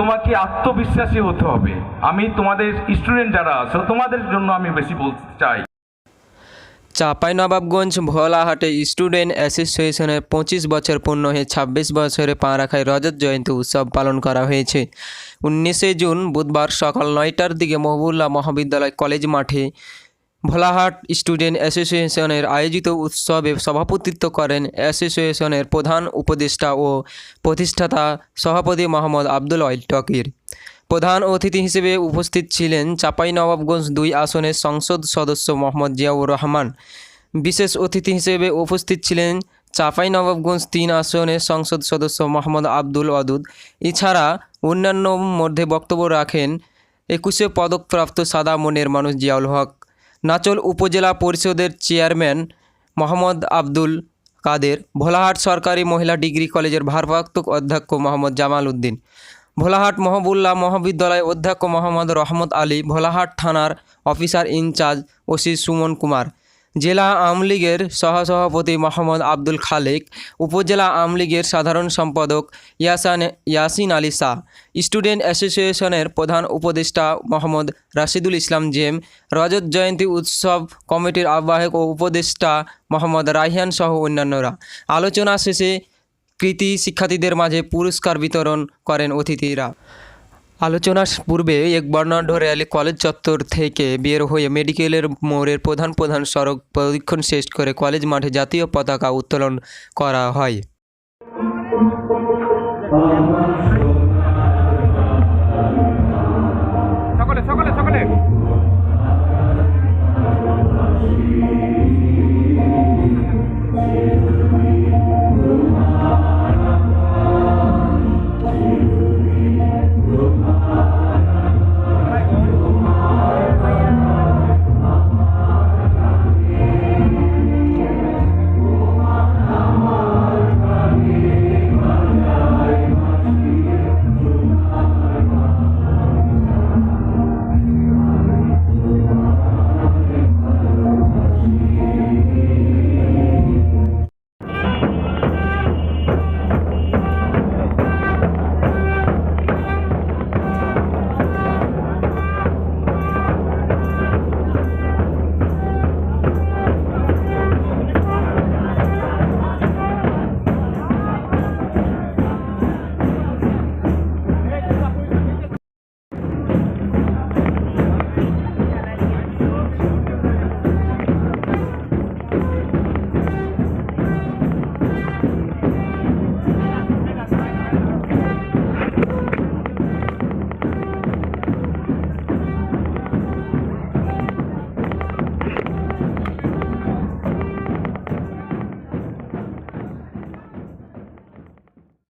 তোমাকে আত্মবিশ্বাসী হতে হবে। আমি তোমাদের স্টুডেন্ট যারা আছো, তোমাদের জন্য আমি বেশি বলতে চাই। চাঁপাইনবাবগঞ্জ ভোলাহাটে স্টুডেন্ট অ্যাসোসিয়েশনের পঁচিশ বছর পূর্ণ হয়ে ছাব্বিশ বছরে পা রাখায় রজত জয়ন্তী উৎসব পালন করা হয়েছে। উনিশে জুন বুধবার সকাল নয়টার দিকে মহবুল্লাহ মহাবিদ্যালয় কলেজ মাঠে ভোলাহাট স্টুডেন্ট অ্যাসোসিয়েশনের আয়োজিত উৎসবে সভাপতিত্ব করেন অ্যাসোসিয়েশনের প্রধান উপদেষ্টা ও প্রতিষ্ঠাতা সভাপতি মোহাম্মদ আব্দুল ওয়াইল টকির। প্রধান অতিথি হিসেবে উপস্থিত ছিলেন চাঁপাইনবাবগঞ্জ দুই আসনের সংসদ সদস্য মোহাম্মদ জিয়াউর রহমান। বিশেষ অতিথি হিসেবে উপস্থিত ছিলেন চাঁপাইনবাবগঞ্জ তিন আসনের সংসদ সদস্য মোহাম্মদ আব্দুল ওয়াদুদ। এছাড়া অন্যান্য মধ্যে বক্তব্য রাখেন একুশে পদকপ্রাপ্ত সাদা মনের মানুষ জিয়াউল হক। নাচল উপজেলা পরিষদের চেয়ারম্যান মোহাম্মদ আব্দুল কাদের, ভোলাহাট সরকারি মহিলা ডিগ্রি কলেজের ভারপ্রাপ্ত অধ্যক্ষ মোহাম্মদ জামাল উদ্দিন, ভোলাহাট মহবুল্লাহ মহাবিদ্যালয় অধ্যক্ষ মোহাম্মদ রহমত আলী, ভোলাহাট থানার officer in charge OC Suman Kumar জেলা আওয়ামী লীগের সহসভাপতি মোহাম্মদ আব্দুল খালেক, উপজেলা আওয়ামী লীগের সাধারণ সম্পাদক ইয়াসান, ইয়াসিন আলী শাহ, স্টুডেন্ট অ্যাসোসিয়েশনের প্রধান উপদেষ্টা মোহাম্মদ রাশিদুল ইসলাম জেম, রজত জয়ন্তী উৎসব কমিটির আহ্বায়ক ও উপদেষ্টা মোহাম্মদ রাইহান সহ অন্যান্যরা। আলোচনা শেষে কৃতি শিক্ষার্থীদের মাঝে পুরস্কার বিতরণ করেন অতিথিরা। আলোচনার পূর্বে এক বর্ণাঢ্য র্যালি কলেজ চত্বর থেকে বের হয়ে মেডিকেলের মোড়ের প্রধান প্রধান সড়ক প্রদক্ষিণ শেষ করে কলেজ মাঠে জাতীয় পতাকা উত্তোলন করা হয়।